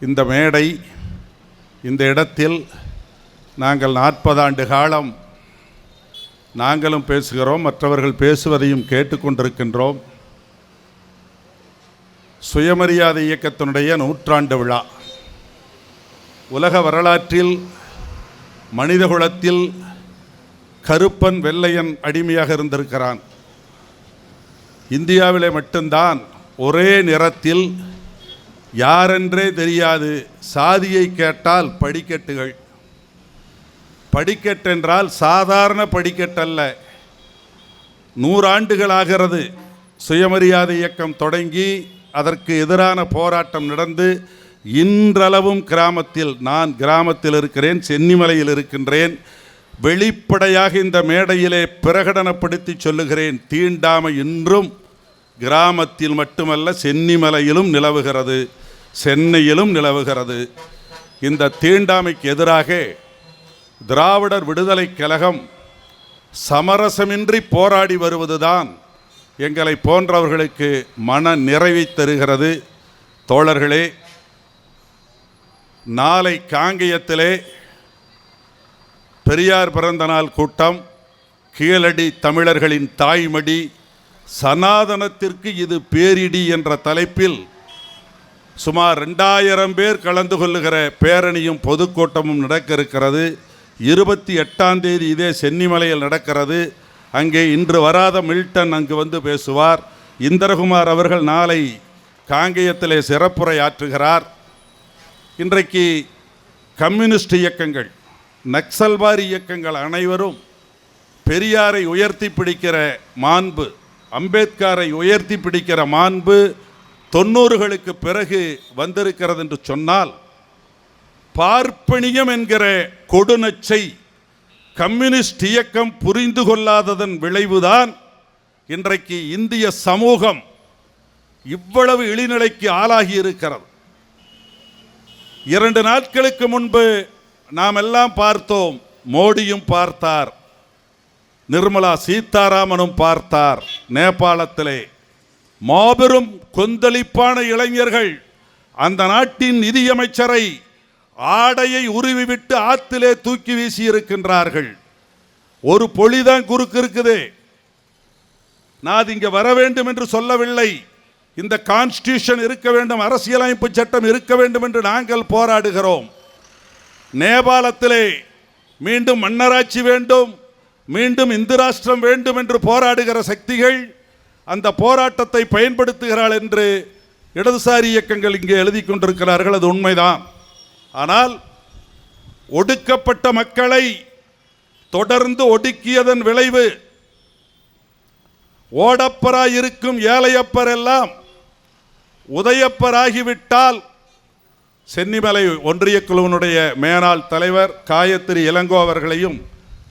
இந்த மேடை இந்த இடத்தில் நாங்கள் நாற்பது ஆண்டு காலம் நாங்களும் பேசுகிறோம் மற்றவர்கள் பேசுவதையும் கேட்டுக்கொண்டிருக்கின்றோம் சுயமரியாதை இயக்கத்தினுடைய நூற்றாண்டு விழா. உலக வரலாற்றில் மனிதகுலத்தில் கருப்பன் வெள்ளையன் அடிமையாக இருந்திருக்கிறான். இந்தியாவிலே மட்டும்தான் ஒரே நிறத்தில் யாரென்றே தெரியாது. சாதியை கேட்டால் படிக்கட்டுகள். படிக்கட்டென்றால் சாதாரண படிக்கட்டல்ல. நூறாண்டுகளாகிறது. சுயமரியாதை இயக்கம் தொடங்கி அதற்கு எதிரான போராட்டம் நடந்து இன்றளவும் கிராமத்தில் நான் கிராமத்தில் இருக்கிறேன் சென்னிமலையில் இருக்கின்றேன். வெளிப்படையாக இந்த மேடையிலே பிரகடனப்படுத்தி சொல்லுகிறேன் தீண்டாமை இன்றும் கிராமத்தில் மட்டுமல்ல சென்னிமலையிலும் நிலவுகிறது. சென்னையிலும் நிலவுகிறது. இந்த தீண்டாமைக்கு எதிராக திராவிடர் விடுதலைக் கழகம் சமரசமின்றி போராடி வருவதுதான் எங்களை போன்றவர்களுக்கு மன நிறைவை தருகிறது. தோழர்களே நாளை காங்கயத்திலே பெரியார் பிறந்த நாள் கூட்டம் கீழடி தமிழர்களின் தாய்மடி சனாதனத்திற்கு இது பேரிடி என்ற தலைப்பில் சுமார் ரெண்டாயிரம் பேர் கலந்து கொள்ளுகிற பேரணியும் பொதுக்கூட்டமும் நடக்க இருக்கிறது. இருபத்தி எட்டாம் தேதி இதே சென்னிமலையில் நடக்கிறது. அங்கே இன்று வராத மில்டன் அங்கு வந்து பேசுவார். இந்திரகுமார் அவர்கள் நாளை காங்கேயத்திலே சிறப்புரை ஆற்றுகிறார். இன்றைக்கு கம்யூனிஸ்ட் இயக்கங்கள் நக்சல்வாரி இயக்கங்கள் அனைவரும் பெரியாரை உயர்த்தி பிடிக்கிற மாண்பு அம்பேத்கரை உயர்த்தி பிடிக்கிற மாண்பு தொண்ணூறுகளுக்கு பிறகு வந்திருக்கிறது என்று சொன்னால் பார்ப்பனியம் என்கிற கொடுநச்சை கம்யூனிஸ்ட் இயக்கம் புரிந்து கொள்ளாததன் விளைவுதான் இன்றைக்கு இந்திய சமூகம் இவ்வளவு இழிநிலைக்கு ஆளாகி இருக்கிறது. இரண்டு நாட்களுக்கு முன்பு நாம் எல்லாம் பார்த்தோம் மோடியும் பார்த்தார் நிர்மலா சீதாராமனும் பார்த்தார் நேபாளத்திலே. மாபெரும் கொந்தளிப்பான இளைஞர்கள் அந்த நாட்டின் நிதியமைச்சரை ஆடையை உருவிவிட்டு ஆத்திலே தூக்கி வீசி இருக்கின்றார்கள் ஒரு பொழிதான் குறுக்கு இருக்குது. நான் இங்கே வர வேண்டும் என்று சொல்லவில்லை. இந்த கான்ஸ்டியூஷன் இருக்க வேண்டும் அரசியலமைப்பு சட்டம் இருக்க வேண்டும் என்று நாங்கள் போராடுகிறோம். நேபாளத்திலே மீண்டும் மன்னராட்சி வேண்டும் மீண்டும் இந்து ராஷ்டிரம் வேண்டும் என்று போராடுகிற சக்திகள் அந்த போராட்டத்தை பயன்படுத்துகிறாள் என்று இடதுசாரி இயக்கங்கள் இங்கே எழுதி கொண்டிருக்கிறார்கள் அது உண்மைதான். ஆனால் ஒடுக்கப்பட்ட மக்களை தொடர்ந்து ஒடுக்கியதன் விளைவு ஓடப்பராய் இருக்கும் ஏழையப்பர் எல்லாம் உதயப்பராகிவிட்டால் சென்னிமலை ஒன்றிய குழுவினுடைய மேனாள் தலைவர் காயத்ரி இளங்கோ அவர்களையும்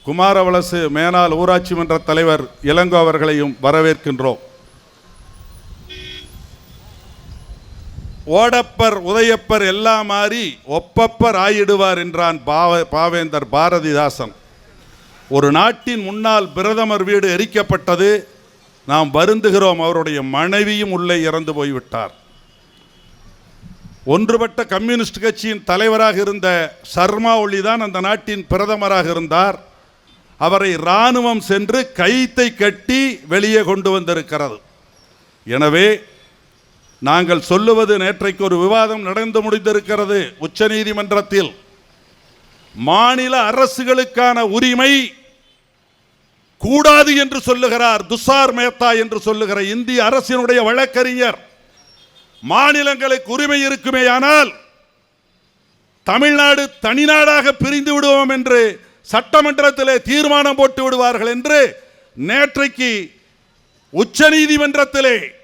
குமாரவலசு மேனாள் ஊராட்சி மன்ற தலைவர் இளங்கோ அவர்களையும் வரவேற்கின்றோம். ஓடப்பர் உதயப்பர் எல்லாம் மாறி ஒப்பப்பர் ஆயிடுவார் என்றான் பாவ பாவேந்தர் பாரதிதாசன். ஒரு நாட்டின் முன்னாள் பிரதமர் வீடு எரிக்கப்பட்டது நாம் வருந்துகிறோம் அவருடைய மனைவியும் உள்ளே இறந்து போய்விட்டார். ஒன்றுபட்ட கம்யூனிஸ்ட் கட்சியின் தலைவராக இருந்த சர்மா ஒளி தான் அந்த நாட்டின் பிரதமராக இருந்தார். அவரை இராணுவம் சென்று கைத்தை கட்டி வெளியே கொண்டு வந்திருக்கிறது. எனவே நாங்கள் சொல்லுவது நேற்றைக்கு ஒரு விவாதம் நடந்து முடிந்திருக்கிறது உச்சநீதிமன்றத்தில் மாநில அரசுகளுக்கான உரிமை கூடாது என்று சொல்லுகிறார் துஷார் மேத்தா என்று சொல்லுகிற இந்திய அரசினுடைய வழக்கறிஞர். மாநிலங்களுக்கு உரிமை இருக்குமேயானால் தமிழ்நாடு தனிநாடாக பிரிந்து விடுவோம் என்று சட்டமன்றத்திலே தீர்மானம் போட்டு விடுவார்கள் என்று நேற்றைக்கு உச்சநீதிமன்றத்திலே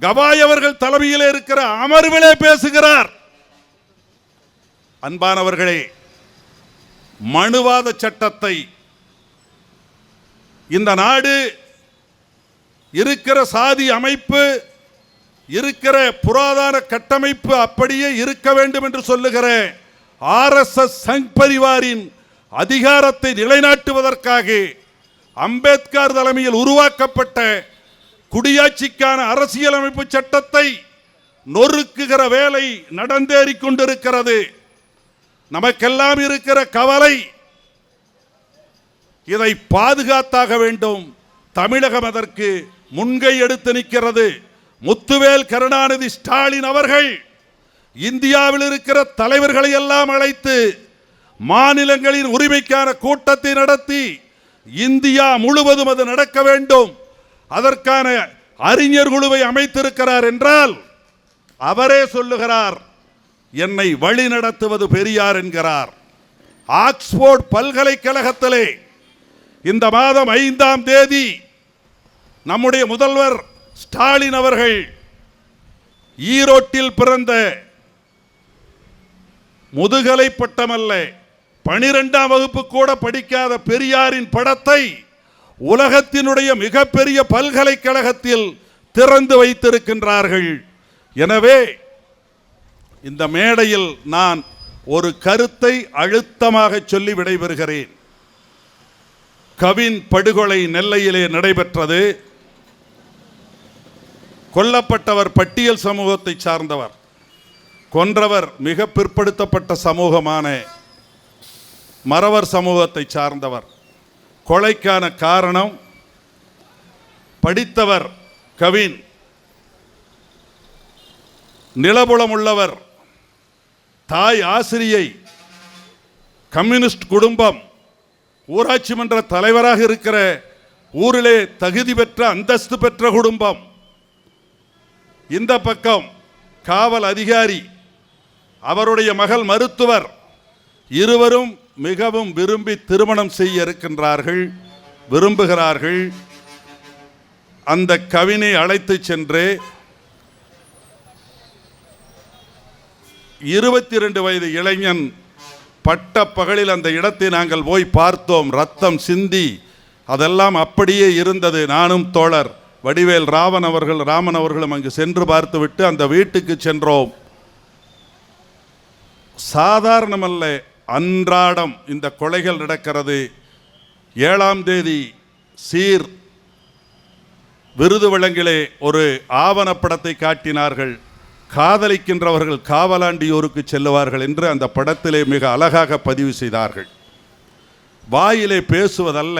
கவாய் அவர்கள் தலைமையில் இருக்கிற அமர்விலே பேசுகிறார். அன்பானவர்களே மனுவாத சட்டத்தை இந்த நாடு இருக்கிற சாதி அமைப்பு இருக்கிற புராதான கட்டமைப்பு அப்படியே இருக்க வேண்டும் என்று சொல்லுகிற ஆர்எஸ்எஸ் சங் பரிவாரின் அதிகாரத்தை நிலைநாட்டுவதற்காக அம்பேத்கர் தலைமையில் உருவாக்கப்பட்ட குடியாட்சிக்கான அரசியலமைப்பு சட்டத்தை நொறுக்குகிற வேலை நடந்தேறி கொண்டிருக்கிறது நமக்கெல்லாம் இருக்கிற கவலை இதை பாதுகாத்தாக வேண்டும். தமிழகம் அதற்கு முன்கை எடுத்து நிற்கிறது. முத்துவேல் கருணாநிதி ஸ்டாலின் அவர்கள் இந்தியாவில் இருக்கிற தலைவர்களை எல்லாம் அழைத்து மாநிலங்களின் உரிமைக்கான கூட்டத்தை நடத்தி இந்தியா முழுவதும் அது நடக்க வேண்டும். அதற்கான அறிஞர் குழுவை அமைத்திருக்கிறார் என்றால் அவரே சொல்லுகிறார் என்னை வழி நடத்துவது பெரியார் என்கிறார். ஆக்ஸ்போர்ட் பல்கலைக்கழகத்திலே இந்த மாதம் ஐந்தாம் தேதி நம்முடைய முதல்வர் ஸ்டாலின் அவர்கள் ஈரோட்டில் பிறந்த முதுகலை பட்டமல்ல பனிரெண்டாம் வகுப்பு கூட படிக்காத பெரியாரின் படத்தை உலகத்தினுடைய மிகப்பெரிய பல்கலைக்கழகத்தில் திறந்து வைத்திருக்கின்றார்கள். எனவே இந்த மேடையில் நான் ஒரு கருத்தை அழுத்தமாக சொல்லி விடைபெறுகிறேன். கவின் படுகொலை நெல்லையிலே நடைபெற்றது. கொல்லப்பட்டவர் பட்டியல் சமூகத்தை சார்ந்தவர். கொன்றவர் மிக பிற்படுத்தப்பட்ட சமூகமான மறவர் சமூகத்தை சார்ந்தவர். கொலைக்கான காரணம் படித்தவர் கவின். நிலபுலம் உள்ளவர் தாய் ஆசிரியை கம்யூனிஸ்ட் குடும்பம். ஊராட்சி மன்ற தலைவராக இருக்கிற ஊரிலே தகுதி பெற்ற அந்தஸ்து பெற்ற குடும்பம். இந்த பக்கம் காவல் அதிகாரி அவருடைய மகள் மருத்துவர் இருவரும் மிகவும் விரும்பி திருமணம் செய்ய இருக்கின்றார்கள் விரும்புகிறார்கள். அந்த கவினை அழைத்து சென்று இருபத்தி ரெண்டு வயது இளைஞன் பட்ட பகலில் அந்த இடத்தை நாங்கள் போய் பார்த்தோம். ரத்தம் சிந்தி அதெல்லாம் அப்படியே இருந்தது. நானும் தோழர் வடிவேல் ராவன் அவர்கள் ராமன் அவர்களும் அங்கு சென்று பார்த்துவிட்டு அந்த வீட்டுக்கு சென்றோம். சாதாரணமல்ல அன்றாடம் இந்த கொலைகள் நடக்கிறது. ஏழாம் தேதி சீர் விருது வழங்கிலே ஒரு ஆவணப்படத்தை காட்டினார்கள். காதலிக்கின்றவர்கள் காவலாண்டியோருக்கு செல்லுவார்கள் என்று அந்த படத்திலே மிக அழகாக பதிவு செய்தார்கள். வாயிலே பேசுவதல்ல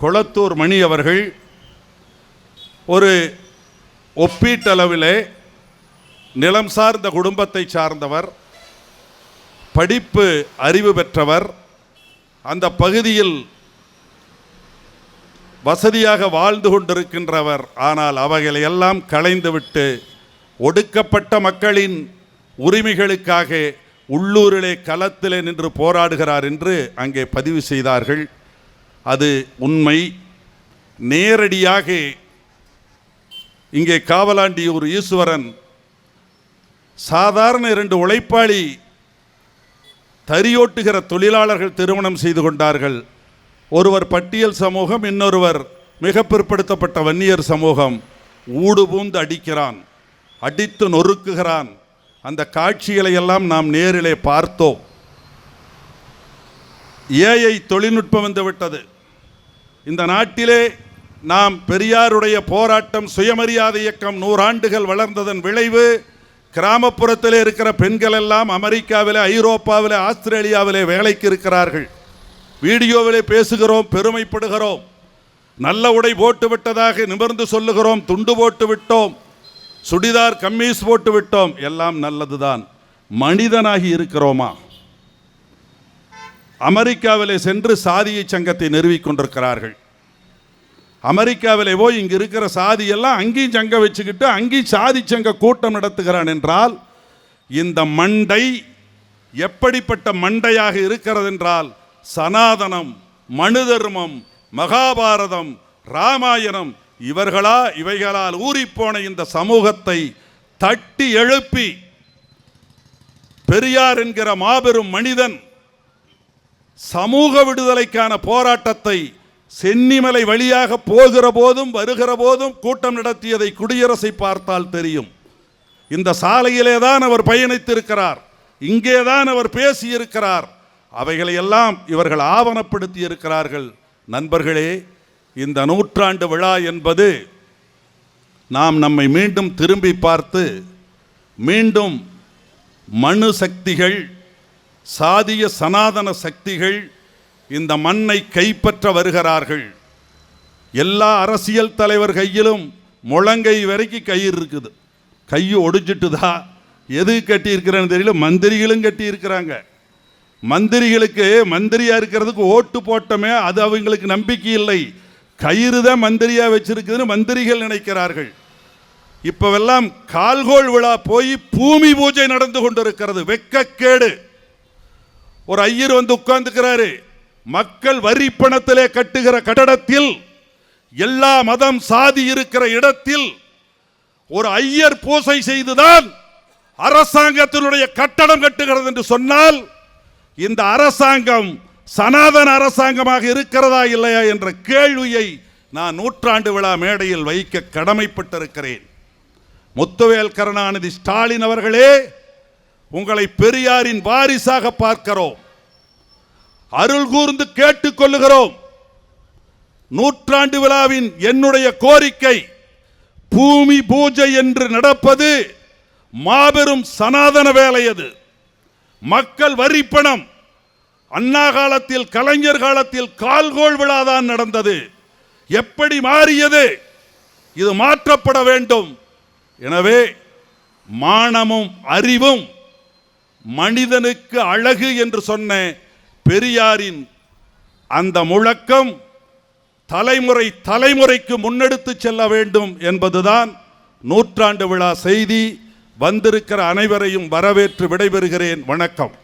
கொளத்தூர் மணி அவர்கள் ஒரு ஒப்பீட்டளவிலே நிலம் சார்ந்த குடும்பத்தை சார்ந்தவர் படிப்பு அறிவு பெற்றவர். அந்த பகுதியில் வசதியாக வாழ்ந்து கொண்டிருக்கின்றவர். ஆனால் அவைகளை எல்லாம் களைந்துவிட்டு ஒடுக்கப்பட்ட மக்களின் உரிமைகளுக்காக உள்ளூரிலே களத்திலே நின்று போராடுகிறார் என்று அங்கே பதிவு செய்தார்கள். அது உண்மை. நேரடியாக இங்கே காவலாண்டியூர் ஈஸ்வரன் சாதாரண இரண்டு உழைப்பாளி தறியோட்டுகிற தொழிலாளர்கள் திருமணம் செய்து கொண்டார்கள். ஒருவர் பட்டியல் சமூகம் இன்னொருவர் மிக பிற்படுத்தப்பட்ட வன்னியர் சமூகம். ஊடு பூந்து அடிக்கிறான் அடித்து நொறுக்குகிறான். அந்த காட்சிகளை எல்லாம் நாம் நேரிலே பார்த்தோம். ஏஐ தொழில்நுட்பம் வந்துவிட்டது இந்த நாட்டிலே நாம் பெரியாருடைய போராட்டம் சுயமரியாதை இயக்கம் நூறாண்டுகள் வளர்ந்ததன் விளைவு கிராமப்புறத்தில் இருக்கிற பெண்கள் எல்லாம் அமெரிக்காவில் ஐரோப்பாவில் ஆஸ்திரேலியாவிலே வேலைக்கு இருக்கிறார்கள். வீடியோவிலே பேசுகிறோம் பெருமைப்படுகிறோம். நல்ல உடை போட்டு விட்டதாக நிமிர்ந்து சொல்லுகிறோம் துண்டு போட்டு விட்டோம் சுடிதார் கம்மீஸ் போட்டு விட்டோம். எல்லாம் நல்லதுதான். மனிதனாகி இருக்கிறோமா? அமெரிக்காவிலே சென்று சாதியை சங்கத்தை நிறுவிக் கொண்டிருக்கிறார்கள். அமெரிக்காவிலேவோ போய் இருக்கிற சாதி எல்லாம் அங்கேயும் சங்க வச்சுக்கிட்டு அங்கேயும் சாதி சங்க கூட்டம் நடத்துகிறான் என்றால் இந்த மண்டை எப்படிப்பட்ட மண்டையாக இருக்கிறது என்றால் சனாதனம் மனு தர்மம் மகாபாரதம் ராமாயணம் இவர்களா இவைகளால் ஊறிப்போன இந்த சமூகத்தை தட்டி எழுப்பி பெரியார் என்கிற மாபெரும் மனிதன் சமூக விடுதலைக்கான போராட்டத்தை சென்னிமலை வழியாக போகிற போதும் வருகிற போதும் கூட்டம் நடத்தியதை குடியரசை பார்த்தால் தெரியும். இந்த சாலையிலே தான் அவர் பயணித்திருக்கிறார். இங்கே தான் அவர் பேசியிருக்கிறார். அவைகளை எல்லாம் இவர்கள் ஆவணப்படுத்தி இருக்கிறார்கள். நண்பர்களே இந்த நூற்றாண்டு விழா என்பது நாம் நம்மை மீண்டும் திரும்பி பார்த்து மீண்டும் மனு சக்திகள் சாதிய சனாதன சக்திகள் இந்த மண்ணை கைப்பற்ற வருகிறார்கள். எல்லா அரசியல் தலைவர் கையிலும் முழங்கை வரைக்கும் கயிறு இருக்குது. கை ஒடிச்சிட்டுதா எது கட்டியிருக்கிறேன்னு தெரியல. மந்திரிகளும் கட்டியிருக்கிறாங்க. மந்திரிகளுக்கு மந்திரியாக இருக்கிறதுக்கு ஓட்டு போட்டோமே அது அவங்களுக்கு நம்பிக்கை இல்லை. கயிறு தான் மந்திரியாக வச்சிருக்குதுன்னு மந்திரிகள் நினைக்கிறார்கள். இப்போவெல்லாம் கால்கோள் விழா போய் பூமி பூஜை நடந்து கொண்டிருக்கிறது. வெக்கக்கேடு. ஒரு ஐயர் வந்து உட்கார்ந்துக்கிறாரு. மக்கள் வரி பணத்திலே கட்டுகிற கட்டடத்தில் எல்லா மதம் சாதி இருக்கிற இடத்தில் ஒரு ஐயர் பூசை செய்துதான் அரசாங்கத்தினுடைய கட்டடம் கட்டுகிறது என்று சொன்னால் இந்த அரசாங்கம் சனாதன அரசாங்கமாக இருக்கிறதா இல்லையா என்ற கேள்வியை நான் நூற்றாண்டு விழா மேடையில் வைக்க கடமைப்பட்டிருக்கிறேன். முத்துவேல் கருணாநிதி ஸ்டாலின் அவர்களே உங்களை பெரியாரின் வாரிசாக பார்க்கிறோம். அருள் கூர்ந்து கேட்டுக்கொள்ளுகிறோம். நூற்றாண்டு விழாவின் என்னுடைய கோரிக்கை பூமி பூஜை என்று நடப்பது மாபெரும் சனாதன வேலை அது. மக்கள் வரிப்பணம் அண்ணா காலத்தில் கலைஞர் காலத்தில் கால்கோள் விழாதான் நடந்தது. எப்படி மாறியது? இது மாற்றப்பட வேண்டும். எனவே மானமும் அறிவும் மனிதனுக்கு அழகு என்று சொன்ன பெரியாரின் அந்த முழக்கம் தலைமுறை தலைமுறைக்கு முன்னெடுத்து செல்ல வேண்டும் என்பதுதான் நூற்றாண்டு விழா செய்தி. வந்திருக்கிற அனைவரையும் வரவேற்று விடைபெறுகிறேன். வணக்கம்.